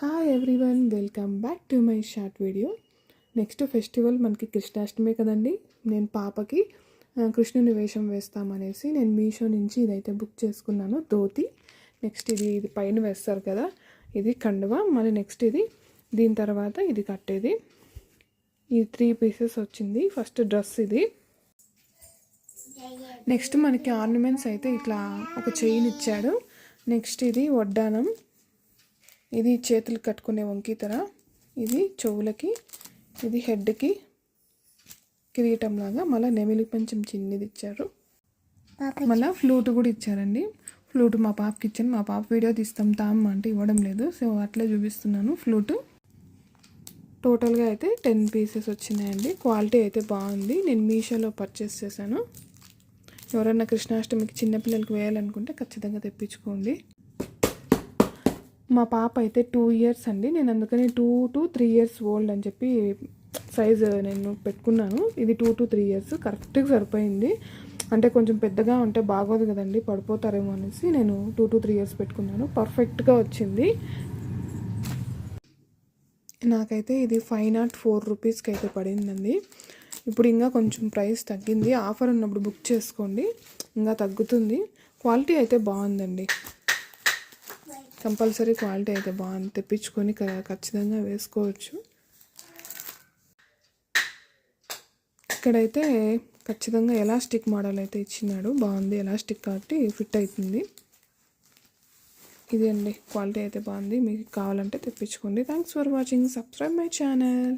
Hi everyone welcome back to my short video next festival మనకి కృష్ణాష్టమి కదండి. నేను పాపకి కృష్ణుని వేషం వేస్తామనేసి నేను మీషో నుంచి ఇదైతే బుక్ చేసుకున్నాను ధోతి. నెక్స్ట్ ఇది ఇది పైన వేస్తారు కదా. ఇది కండువ మళ్ళీ నెక్స్ట్ ఇది దీని తర్వాత ఇది కట్టేది. ఈ త్రీ పీసెస్ వచ్చింది. ఫస్ట్ డ్రెస్ ఇది. నెక్స్ట్ మనకి ఆర్నమెంట్స్ అయితే ఇట్లా ఒక చైన్ ఇచ్చాడు. నెక్స్ట్ ఇది వడ్డానం ఇది చేతులు కట్టుకునే వంకీతర ఇది చెవులకి ఇది హెడ్కి కిరీటం లాగా మళ్ళీ నెమిలి పంచం చిన్నది ఇచ్చారు. మళ్ళీ ఫ్లూట్ కూడా ఇచ్చారండి. ఫ్లూట్ మా పాపకి ఇచ్చాను. మా పాప వీడియో తీస్తాం తామ్మ అంటే ఇవ్వడం లేదు. సో అట్లే చూపిస్తున్నాను ఫ్లూట్. టోటల్గా అయితే టెన్ పీసెస్ వచ్చినాయండి. క్వాలిటీ అయితే బాగుంది. నేను మీషోలో పర్చేస్ చేశాను. ఎవరైనా కృష్ణాష్టమికి చిన్నపిల్లలకి వేయాలనుకుంటే ఖచ్చితంగా తెప్పించుకోండి. మా పాప అయితే టూ ఇయర్స్ అండి. నేను అందుకని two to three years old అని చెప్పి సైజ్ నేను పెట్టుకున్నాను. ఇది టూ టు త్రీ ఇయర్స్ కరెక్ట్గా సరిపోయింది. అంటే కొంచెం పెద్దగా ఉంటే బాగోదు కదండి పడిపోతారేమో అనేసి నేను టూ టు త్రీ ఇయర్స్ పెట్టుకున్నాను. పర్ఫెక్ట్గా వచ్చింది. నాకైతే ఇది ఫైవ్ నాట్ ఫోర్ రూపీస్కి అయితే పడిందండి. ఇప్పుడు ఇంకా కొంచెం ప్రైస్ తగ్గింది. ఆఫర్ ఉన్నప్పుడు బుక్ చేసుకోండి. ఇంకా తగ్గుతుంది. క్వాలిటీ అయితే బాగుందండి. కంపల్సరీ క్వాలిటీ అయితే బాగుంది. తెప్పించుకొని ఖచ్చితంగా వేసుకోవచ్చు. ఇక్కడైతే ఖచ్చితంగా ఎలాస్టిక్ మోడల్ అయితే ఇచ్చినాడు. బాగుంది ఎలాస్టిక్ కాబట్టి ఫిట్ అవుతుంది. ఇది అండి క్వాలిటీ అయితే బాగుంది. మీకు కావాలంటే తెప్పించుకోండి. Thanks for watching. Subscribe my channel.